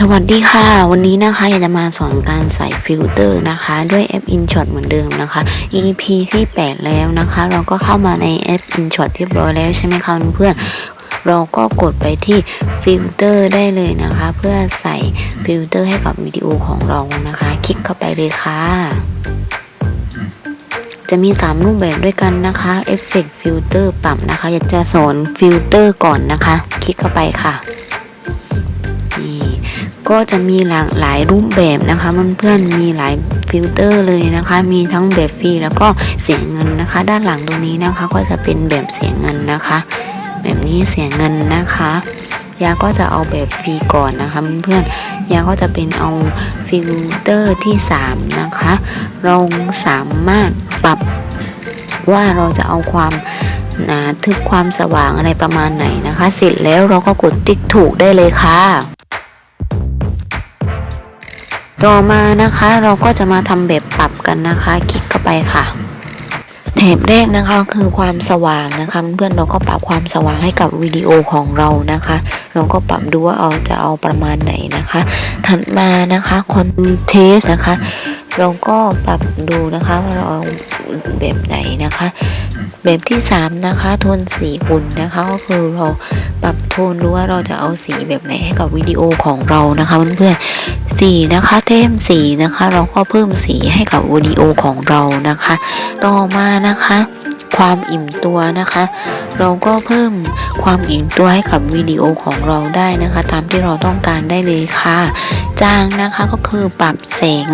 สวัสดีค่ะ วันนี้นะคะอยากจะมาสอนการใส่ฟิลเตอร์นะคะ ด้วยแอป InShot เหมือนเดิมนะคะ EP ที่ 8 แล้วนะคะ เราก็เข้ามาในแอป InShot เรียบร้อยแล้วใช่ไหมคะเพื่อนเราก็กดไปที่ฟิลเตอร์ได้เลยนะคะ เพื่อใส่ฟิลเตอร์ให้กับวิดีโอของเรานะคะ คลิกเข้าไปเลยค่ะจะมี 3 รูปแบบด้วยกันนะคะ Effect Filter ปรับนะคะ อยากจะสอนฟิลเตอร์ก่อนนะคะ คลิกเข้าไปค่ะ ก็จะมีหลากหลายรูปแบบนะคะเพื่อนๆมีหลายฟิลเตอร์เลยนะคะ มีทั้งแบบฟรีแล้วก็เสียเงินนะคะ ด้านหลังตรงนี้นะคะ ก็จะเป็นแบบเสียเงินนะคะ แบบนี้เสียเงินนะคะยาก็จะเอาแบบฟรีก่อนนะคะเพื่อนๆยาก็จะเป็นเอาฟิลเตอร์ที่ 3 นะคะ เราสามารถปรับว่าเราจะเอาความหนาทึบความสว่างอะไรประมาณไหนนะคะ เสร็จแล้วเราก็กดติ๊กถูกได้เลยค่ะ ต่อมานะคะเราก็จะมาทำแบบปรับกันนะคะ คลิกเข้าไปค่ะ แถบแรกนะคะคือความสว่างนะคะ เพื่อนเราก็ปรับความสว่างให้กับวิดีโอของเรานะคะ เราก็ปรับดูว่าเอาจะเอาประมาณไหนนะคะ ถัดมานะคะคอนเทสนะคะ เราก็ปรับดูนะคะว่าเราเอาแบบไหนนะคะ แบบที่ 3 นะคะโทนสีอุ่นนะคะก็คือเราปรับโทนดูว่าเราจะเอาสีแบบไหนให้กับวิดีโอของเรานะคะเพื่อนๆ สีนะคะเทมสีนะคะ เราก็เพิ่มสีให้กับวิดีโอของเรานะคะ ต่อมานะคะ ความอิ่มตัวนะคะ เราก็เพิ่มความอิ่มตัวให้กับวิดีโอของเราได้นะคะ ตามที่เราต้องการได้เลยค่ะจางนะคะก็คือปรับแสง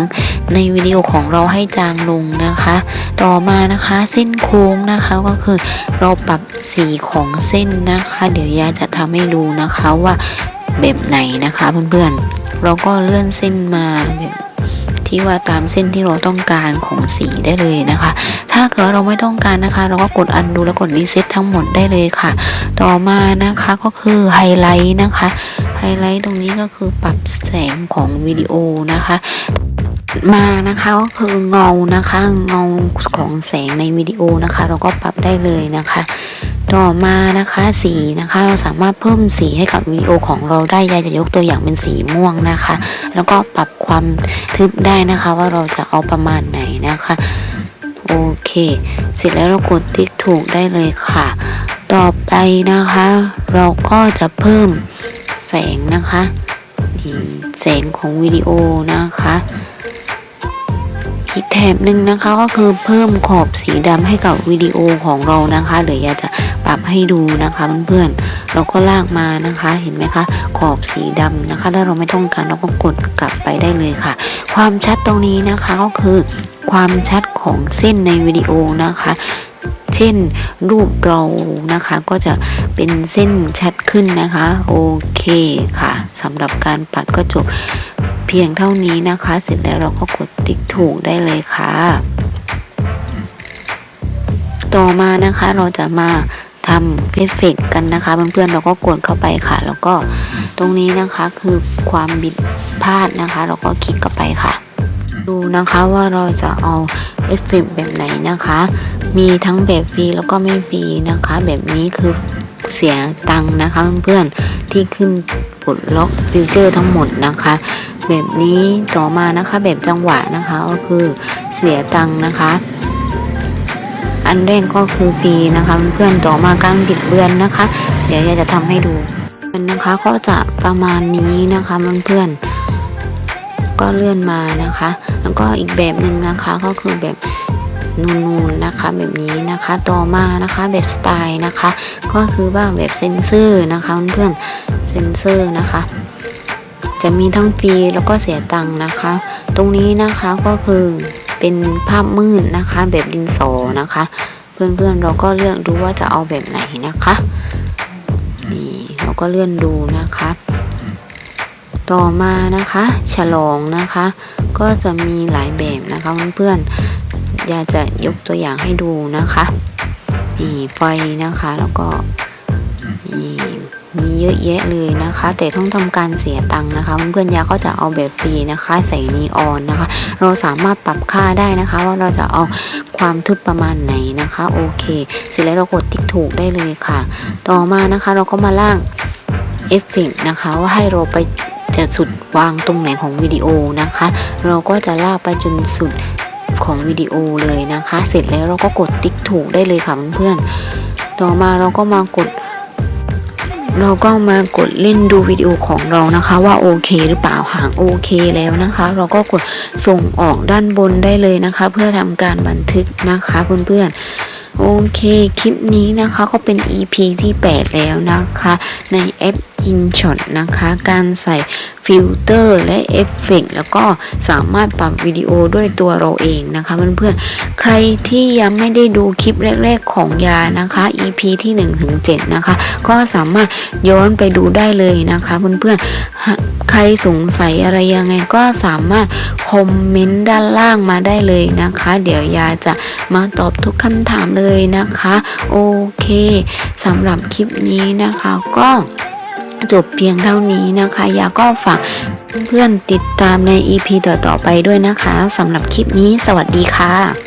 ในวิดีโอของเราให้จางลงนะคะ ต่อมานะคะเส้นโค้งนะคะก็คือเราปรับสีของเส้นนะคะ เดี๋ยวยาจะทำให้ดูนะคะว่าแบบไหนนะคะเพื่อนๆ เราก็เลื่อนเส้นมาแบบที่ว่าตามเส้นที่เราต้องการของสีได้เลยนะคะ ถ้าเกิดเราไม่ต้องการนะคะ เราก็กดอันดูแล้วกดรีเซ็ตทั้งหมดได้เลยค่ะ ต่อมานะคะก็คือไฮไลท์นะคะ ไฮไลท์ตรงนี้ก็คือปรับแสงของวิดีโอนะคะมานะคะก็คือเงานะคะเงาของแสงในวิดีโอนะคะ เราก็ปรับได้เลยนะคะ ต่อมานะคะสีนะคะ เราสามารถเพิ่มสีให้กับวิดีโอของเราได้ยายจะยกตัวอย่างเป็นสีม่วงนะคะ แล้วก็ปรับความทึบได้นะคะ ว่าเราจะเอาประมาณไหนนะคะโอเค เสร็จแล้วเรากดติ๊กถูกได้เลยค่ะ ต่อไปนะคะ เราก็จะเพิ่มแสงนะคะแสงของวิดีโอนะคะ อีกแถบหนึ่งนะคะก็คือเพิ่มขอบสีดำให้กับวิดีโอของเรานะคะเดี๋ยวยาจะปรับให้ดูนะคะเพื่อนๆเราก็ลากมานะคะเห็นไหมคะ ขอบสีดำนะคะ ถ้าเราไม่ต้องการเราก็กดกลับไปได้เลยค่ะ ความชัดตรงนี้นะคะก็คือความชัดของเส้นในวิดีโอนะคะเช่นรูปเรานะคะก็จะเป็นเส้นชัดขึ้นนะคะ โอเคค่ะสำหรับการปัดก็จบ เพียงเท่านี้นะคะ เสร็จแล้วเราก็กดติ๊กถูกได้เลยค่ะ ต่อมานะคะเราจะมาทำเอฟเฟกกันนะคะ เพื่อนๆเราก็กดเข้าไปค่ะ แล้วก็ตรงนี้นะคะคือความบิดพลาดนะคะ เราก็คลิกเข้าไปค่ะ ดูนะคะว่าเราจะเอาเอฟเฟกแบบไหนนะคะ มีทั้งแบบฟรีแล้วก็ไม่ฟรีนะคะ แบบนี้คือเสียตังค์นะคะเพื่อนๆที่ขึ้นปลดล็อกฟิวเจอร์ทั้งหมดนะคะ แบบนี้ต่อมานะคะแบบจังหวะนะคะก็คือเสียตังค์นะคะ อันแรกก็คือฟรีนะคะเพื่อนต่อมาการบิดเบือนนะคะ เดี๋ยวยายจะทำให้ดูมันนะคะก็จะประมาณนี้นะคะเพื่อนๆก็เลื่อนมานะคะ แล้วก็อีกแบบหนึ่งนะคะก็คือแบบนูนๆนะคะแบบนี้นะคะต่อมานะคะแบบสไตล์นะคะ ก็คือว่าแบบเซนเซอร์นะคะเพื่อนๆเซนเซอร์นะคะ จะมีทั้งฟรีแล้วก็เสียตังค์นะคะ ตรงนี้นะคะก็คือเป็นภาพมืดนะคะ แบบดินสอนะคะ เพื่อนๆเราก็เลือกดูว่าจะเอาแบบไหนนะคะนี่เราก็เลื่อนดูนะคะ ต่อมานะคะ ฉลองนะคะ ก็จะมีหลายแบบนะคะเพื่อนๆอยากจะยกตัวอย่างให้ดูนะคะนี่ไฟนะคะแล้วก็นี่ีเยอะแยะเลยนะคะ แต่ต้องทำการเสียตังค์นะคะ เพื่อนๆยาก็จะเอาแบบฟรีนะคะ ใส่นีออนนะคะ เราสามารถปรับค่าได้นะคะ ว่าเราจะเอาความทึบประมาณไหนนะคะ โอเคเสร็จแล้วเรากดติ๊กถูกได้เลยค่ะ ต่อมานะคะเราก็มาล่างเอฟเฟกต์นะคะว่าให้เราไปจอจะสุดวางตรงไหนของวิดีโอนะคะ เราก็จะลากไปจนสุดของวิดีโอเลยนะคะ เสร็จแล้วเราก็กดติ๊กถูกได้เลยค่ะเพื่อนๆต่อมาเราก็มากด เราก็มากดเล่นดูวิดีโอของเรานะคะว่าโอเค หรือเปล่าหางโอเคแล้วนะคะ เราก็กดส่งออกด้านบนได้เลยนะคะ เพื่อทำการบันทึกนะคะเพื่อนๆโอเค คลิปนี้นะคะก็เป็น EP ที่ 8 แล้วนะคะ ในแอป InShot นะคะ การใส่ฟิลเตอร์และเอฟเฟกต์แล้วก็สามารถปรับวิดีโอด้วยตัวเราเองนะคะเพื่อนๆ ใครที่ยังไม่ได้ดูคลิปแรกๆของยานะคะ EP ที่1ถึง7นะคะ ก็สามารถย้อนไปดูได้เลยนะคะเพื่อนๆ ใครสงสัยอะไรยังไงก็สามารถคอมเมนต์ด้านล่างมาได้เลยนะคะ เดี๋ยวยาจะมาตอบทุกคำถามเลยนะคะ โอเคสำหรับคลิปนี้นะคะก็ จบเพียงเท่านี้นะคะยาก็ฝากเพื่อนติดตามใน EP ต่อๆไปด้วยนะคะสำหรับคลิปนี้สวัสดีค่ะ